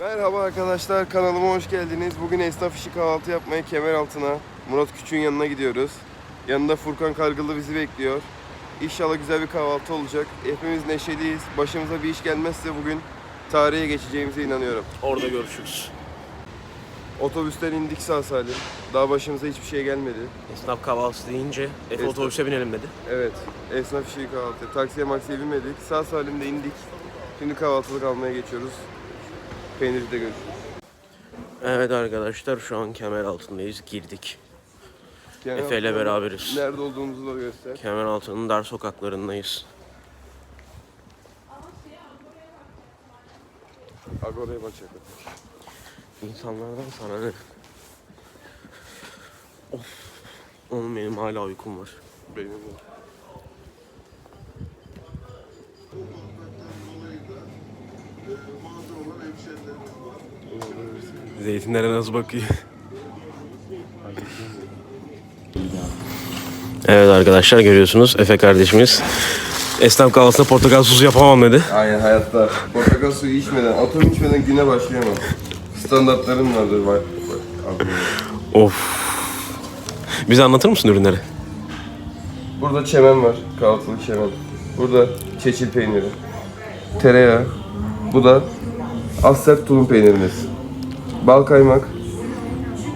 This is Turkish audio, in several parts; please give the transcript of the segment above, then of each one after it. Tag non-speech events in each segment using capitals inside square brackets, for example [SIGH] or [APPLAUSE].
Merhaba arkadaşlar kanalıma hoş geldiniz. Bugün esnaf işi kahvaltı yapmaya kemer altına Murat Küçük'ün yanına gidiyoruz. Yanında Furkan Kargılı bizi bekliyor. İnşallah güzel bir kahvaltı olacak. Hepimiz neşeliyiz. Başımıza bir iş gelmezse bugün tarihe geçeceğimize inanıyorum. Orada görüşürüz. Otobüsten indik sağ salim. Daha başımıza hiçbir şey gelmedi. Esnaf kahvaltısı deyince Efe Esnaf- otobüse binelim dedi. Evet, esnaf işi kahvaltı. Taksiye maksiye binmedik. Sağ salim de indik. Şimdi kahvaltılık almaya geçiyoruz. Peynirde görüşürüz. Evet arkadaşlar şu an kemer altındayız girdik. Kemer Efe ile beraberiz. Nerede olduğumuzu da göster. Kemer altının dar sokaklarındayız. Agora'ya bakacak. İnsanlardan sana ne? Of. Oğlum benim hala uykum var. Benim de. Zeytinlere nasıl bakıyor? [LAUGHS] Evet arkadaşlar görüyorsunuz Efe kardeşimiz esnaf kahvaltısında portakal suyu yapamam dedi. Aynen hayatta. Portakal suyu içmeden, atom içmeden güne başlayamam. Standartlarım vardır bak. bak aklımda. Of. Bize anlatır mısın ürünleri? Burada çemen var. Kahvaltılık çemen. Burada çeçil peyniri. Tereyağı. Bu da az sert tulum peynirimiz. Bal kaymak.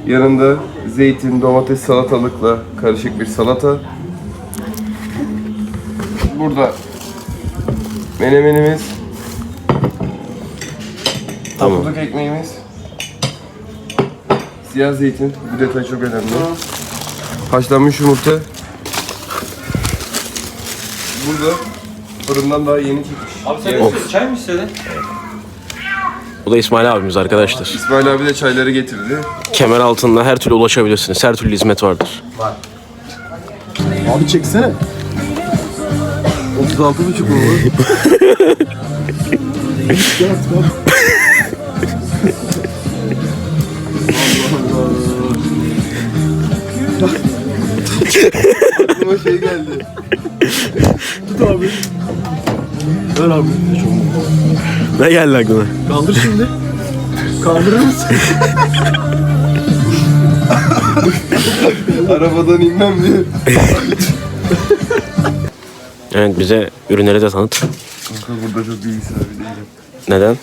Yanında zeytin, domates, salatalıkla karışık bir salata. Burada menemenimiz. Tamam. Topuzluk ekmeğimiz. Siyah zeytin. Bu detay çok önemli. Haşlanmış yumurta. Burada fırından daha yeni çıkmış. Abi sen Evet. çay mı istedin? Bu da İsmail abimiz arkadaşlar. İsmail abi de çayları getirdi. Kemer altında her türlü ulaşabilirsiniz. Her türlü hizmet vardır. Abi çeksene. 36 buçuk mu? Aklıma şey geldi. Tut abi. Ver abi. Ne geldi aklına? Kaldır şimdi. Kaldırır mısın? Arabadan inmem diye. Evet bize ürünleri de tanıt. Kanka burada çok bilgisi abi değilim. Neden?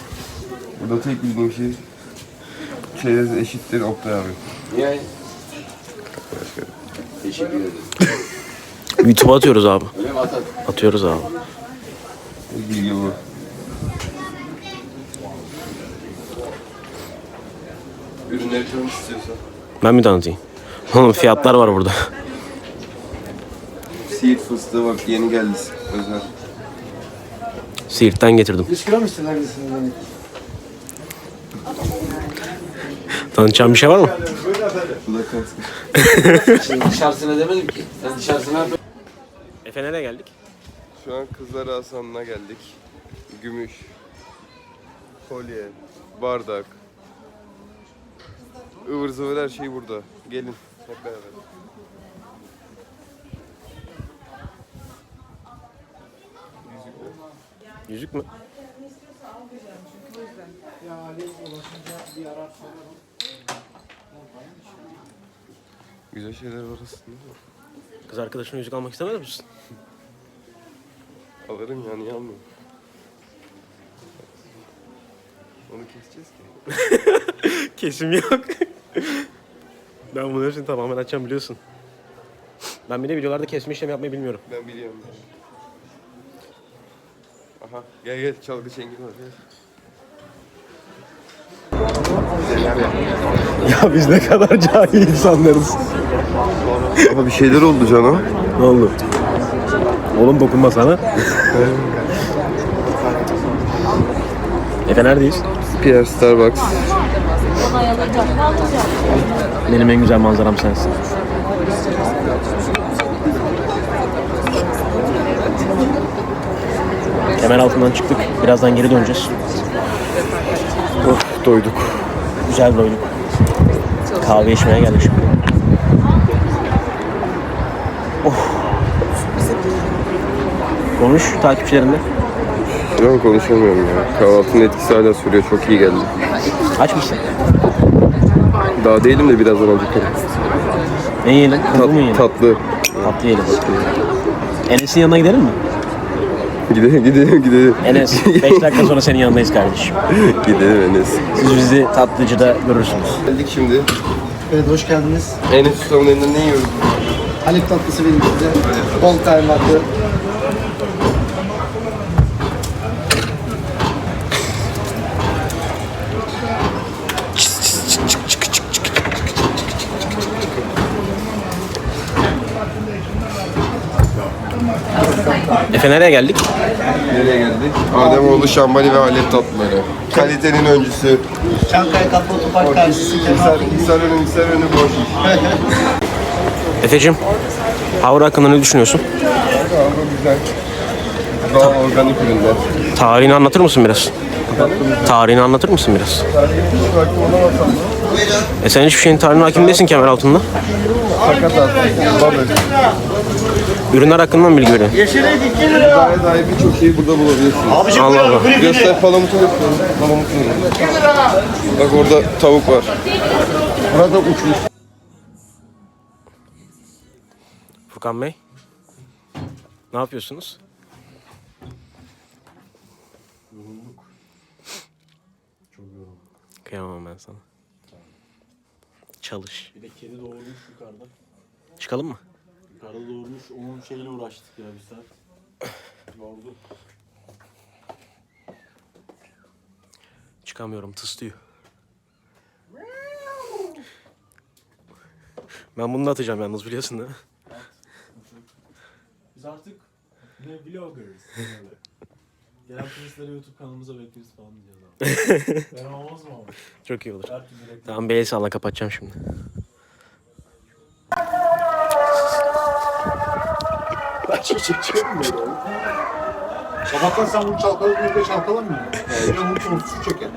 Burada tek bildiğim şey çerez eşittir Oktay abi. Niye? Teşekkür ederim. [LAUGHS] YouTube'a atıyoruz abi. Öyle mi Atan? Atıyoruz abi. Bilgi bu. Ürünleri tanıt istiyorsan. Ben mi tanıtayım? Oğlum fiyatlar var burada. Siirt fıstığı bak yeni geldi özel. Siirt'ten getirdim. 100 kilo mu istedin hangisini? Tanıtacağım bir şey var mı? Bu da kask. Şimdi dışarısına demedim ki. Sen dışarısına. Efe nereye geldik? Şu an Kızlar Hasan'ına geldik. Gümüş, kolye, bardak, ıvır zıvır her şey burada. Gelin hep beraber. Yüzük mü? Güzel şeyler var aslında. Kız arkadaşına yüzük almak istemez misin? Alırım ya niye almayayım? Onu keseceğiz ki. [LAUGHS] Kesim yok. [LAUGHS] ben bunun hepsini tamamen açacağım biliyorsun. Ben bir de videolarda kesme işlemi yapmayı bilmiyorum. Ben biliyorum. Aha gel gel çalgı çengi var gel. [LAUGHS] Ya biz ne kadar cahil insanlarız. Ama bir şeyler oldu Cano. Ne oldu? Oğlum dokunma sana. [LAUGHS] Efe neredeyiz? Pierre Starbucks. Alacak. Alacak? Benim en güzel manzaram sensin. Kemer altından çıktık. Birazdan geri döneceğiz. Of doyduk. Güzel doyduk. Kahve içmeye geldik şimdi. Of. Konuş takipçilerinde. An konuşamıyorum ya. Kahvaltının etkisi hala sürüyor. Çok iyi geldi. Aç mısın? Daha değilim de birazdan acıkarım. Ne yiyelim? Tatlı mı yiyelim? Tatlı. Tatlı yiyelim. Enes'in yanına gidelim mi? Gidelim gidelim gidelim. Enes 5 dakika sonra senin yanındayız kardeşim. gidelim Enes. Siz bizi tatlıcıda görürsünüz. Geldik şimdi. Evet hoş geldiniz. Enes Usta'nın elinden ne yiyoruz? Halep tatlısı benim size. Bol kaymaklı. Efe nereye geldik? Nereye geldik? Ademoğlu Şambali ve Halep tatlıları. Kalitenin öncüsü. Çankaya Kapı Otopark karşısı Hisar, Hisar önü, Hisar önü boş. Efe'cim, Havra hakkında ne düşünüyorsun? Ama güzel. Doğal organik ürünler. Tarihini anlatır mısın biraz? Tarihini anlatır mısın biraz? Hiç E sen hiçbir şeyin tarihine hakim değilsin kemer altında. sakat at, balık. Ürünler hakkında mı bilgi veriyorsun? Gıdaya dair birçok şeyi burada bulabilirsiniz. Allah Allah. Göster palamutu göster. Palamutunu. Bak orada tavuk var. Burada uçmuş. Furkan Bey, ne yapıyorsunuz? Kıyamam ben sana. Çalış. Bir de kedi doğurmuş yukarıda. Çıkalım mı? Yukarıda doğurmuş. Onun şeyiyle uğraştık ya bir saat. Yordu. Çıkamıyorum, tıslıyor. Ben bunu da atacağım yalnız biliyorsun değil mi? Biz artık ne vloggers. böyle. Gelen turistleri YouTube kanalımıza bekleriz falan diyeceğiz abi. [LAUGHS] Ben olmaz mı abi? Çok iyi olur. Her türlü reklam. Tamam bir el salla kapatacağım şimdi. Şey çekiyorum böyle. Sabahtan sen bunu çalkaladın diye çalkalamıyor. Yani bunu sonsuz su çeker.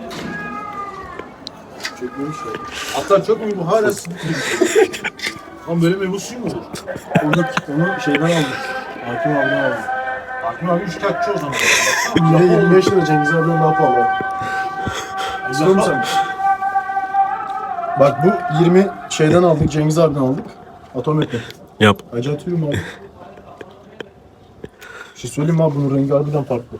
Çekmemiş ya. Hatta çok mu bu hala sıkıntı. Lan böyle meyve suyu mu olur? Onu, onu şeyden aldık. Hakim abiden aldık. Hakim abi üçkağıtçı o zaman. Yine 25 lira Cengiz abiden daha pahalı. İzliyor musun sen? Bak bu 20 şeyden aldık, Cengiz abiden aldık. Atometre. Yap. Acı atıyorum abi. Şey söyleyeyim mi abi bunun rengi harbiden farklı.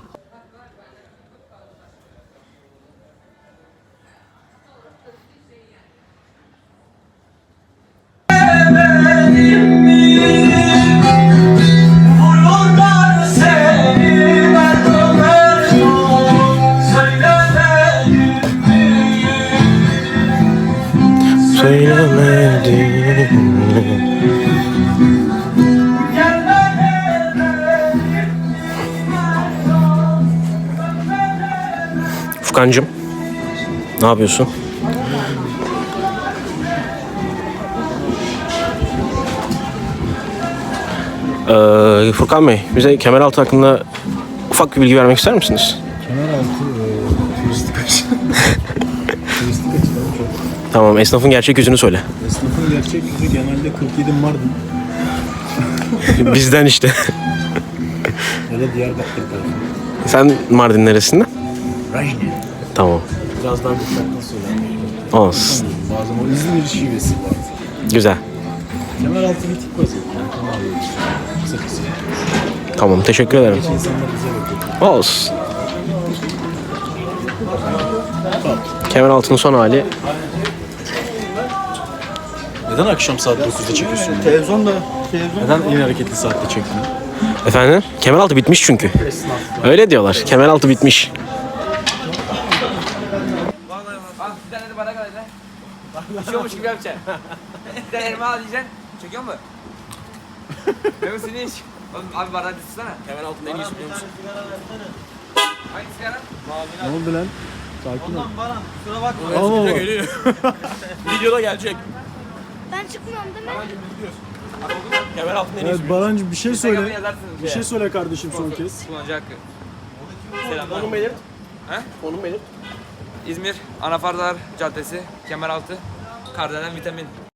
Söylemedim Söylemedim. Furkancığım, ne yapıyorsun? Ee, Furkan Bey, bize Kemeraltı hakkında ufak bir bilgi vermek ister misiniz? Kemeraltı e, turistik açı. [LAUGHS] turistik açıdan çok. Tamam, esnafın gerçek yüzünü söyle. Esnafın gerçek yüzü genelde 47 Mardin [LAUGHS] Bizden işte. ya da Diyarbakır tarafı. Sen Mardin neresinden? Rajne. Tamam. Biraz daha dikkatli söylenmiş. Olsun. Bazen o İzmir şivesi var. Güzel. Kemeraltı bir tip vaziyeti. Yani tamam abi. Kısa kısa. Tamam, teşekkür ederim. İnsanlar bakıyor. Olsun. Kemeraltı'nın son hali. Neden akşam saat 9'da çekiyorsun? Televizyon Neden en hareketli saatte çektin? Efendim? Kemeraltı bitmiş çünkü. Öyle diyorlar. Kemeraltı bitmiş. Al bir tane de bana kalır lan. İçiyormuş gibi yapacaksın. bir tane elma al diyeceksin. Çekiyor mu? Mehmet seni iç. Oğlum abi bardağı tutsana. Kemer altında en iyisi biliyor musun? Hangi sigara? Ne oldu lan? Sakin ol. Oo. geliyor. [LAUGHS] Videoda gelecek. Ben çıkmıyorum değil mi? Kemer altında en iyisi. Evet Barancı bir şey söyle. yazarsınız. Bir şey söyle kardeşim son kez. Kullanıcı hakkı. Selamlar. Konum belirt. He? Konum belirt. İzmir, Anafarlar Caddesi, Kemeraltı, Kardelen Vitamin.